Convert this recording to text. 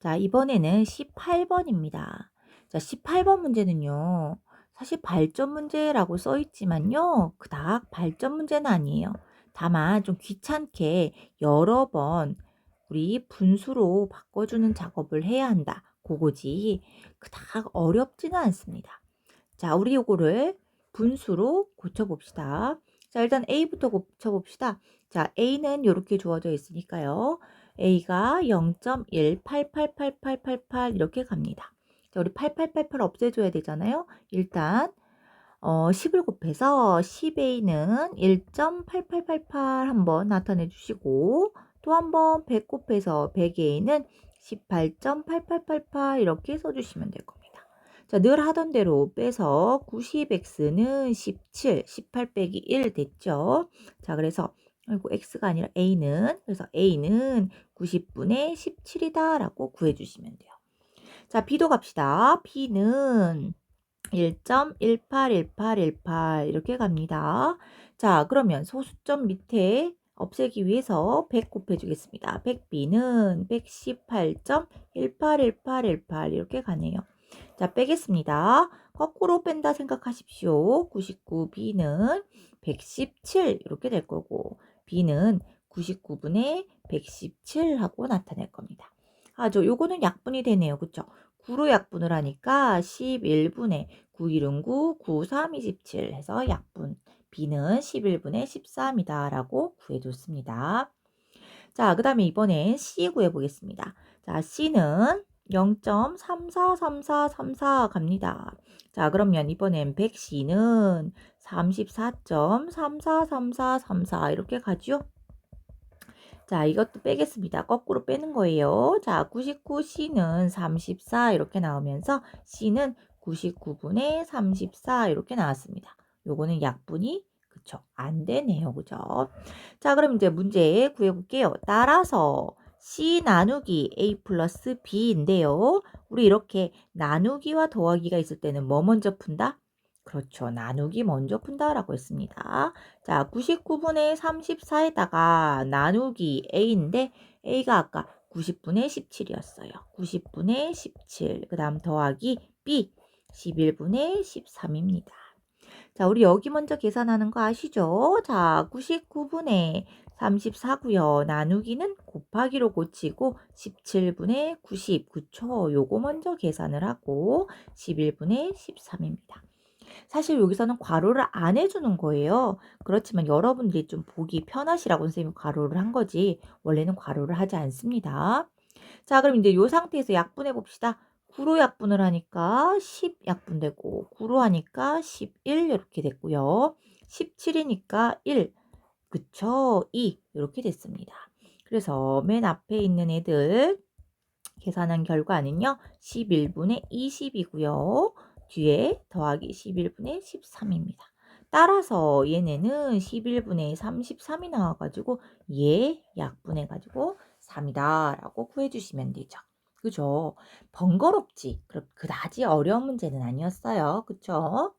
자, 이번에는 18번입니다. 자, 18번 문제는요. 사실 발전 문제라고 써 있지만요. 그닥 발전 문제는 아니에요. 다만 좀 귀찮게 여러 번 우리 분수로 바꿔주는 작업을 해야 한다. 그거지. 그닥 어렵지는 않습니다. 자, 우리 요거를 분수로 고쳐봅시다. 자, 일단 A부터 고쳐봅시다. 자, A는 이렇게 주어져 있으니까요. A가 0.1888888 이렇게 갑니다. 자, 우리 8888 없애줘야 되잖아요. 일단 어, 10을 곱해서 10A는 1.8888 한번 나타내 주시고 또 한번 100 곱해서 100A는 18.8888 이렇게 써주시면 될 겁니다. 자, 늘 하던 대로 빼서 90x는 17, 18 빼기 1 됐죠. 자, 그래서 아이고 x가 아니라 a는 그래서 a는 90분의 17이다 라고 구해주시면 돼요. 자, b도 갑시다. b는 1.181818 이렇게 갑니다. 자, 그러면 소수점 밑에 없애기 위해서 100 곱해주겠습니다. 100b는 118.181818 이렇게 가네요. 자, 빼겠습니다. 거꾸로 뺀다 생각하십시오. 99b는 117 이렇게 될 거고 b는 99분의 117 하고 나타낼 겁니다. 아, 저 요거는 약분이 되네요. 그쵸? 9로 약분을 하니까 11분의 9, 1은 9, 9, 3, 27 해서 약분. b는 11분의 13이다 라고 구해줬습니다. 자, 그 다음에 이번엔 c 구해보겠습니다. 자, c는 0.343434 갑니다. 자, 그러면 이번엔 100C는 34.343434 이렇게 가죠? 자, 이것도 빼겠습니다. 거꾸로 빼는 거예요. 자, 99C는 34 이렇게 나오면서 C는 99분의 34 이렇게 나왔습니다. 요거는 약분이 그쵸? 안 되네요. 그죠? 자, 그럼 이제 문제 구해볼게요. 따라서 C 나누기 A 플러스 B인데요. 우리 이렇게 나누기와 더하기가 있을 때는 뭐 먼저 푼다? 그렇죠. 나누기 먼저 푼다라고 했습니다. 자, 99분의 34에다가 나누기 A인데 A가 아까 90분의 17이었어요. 90분의 17. 그 다음 더하기 B 11분의 13입니다. 자, 우리 여기 먼저 계산하는 거 아시죠? 자, 99분의 34고요. 나누기는 곱하기로 고치고 17분의 90. 그쵸? 요거 먼저 계산을 하고 11분의 13입니다. 사실 여기서는 괄호를 안 해주는 거예요. 그렇지만 여러분들이 좀 보기 편하시라고 선생님이 괄호를 한 거지 원래는 괄호를 하지 않습니다. 자 그럼 이제 이 상태에서 약분해 봅시다. 9로 약분을 하니까 10 약분되고 9로 하니까 11 이렇게 됐고요. 17이니까 1 그쵸? 2 이렇게 됐습니다. 그래서 맨 앞에 있는 애들 계산한 결과는요. 11분의 20이고요. 뒤에 더하기 11분의 13입니다. 따라서 얘네는 11분의 33이 나와가지고 얘 약분해가지고 3이다 라고 구해주시면 되죠. 그죠? 번거롭지. 그다지 어려운 문제는 아니었어요. 그쵸?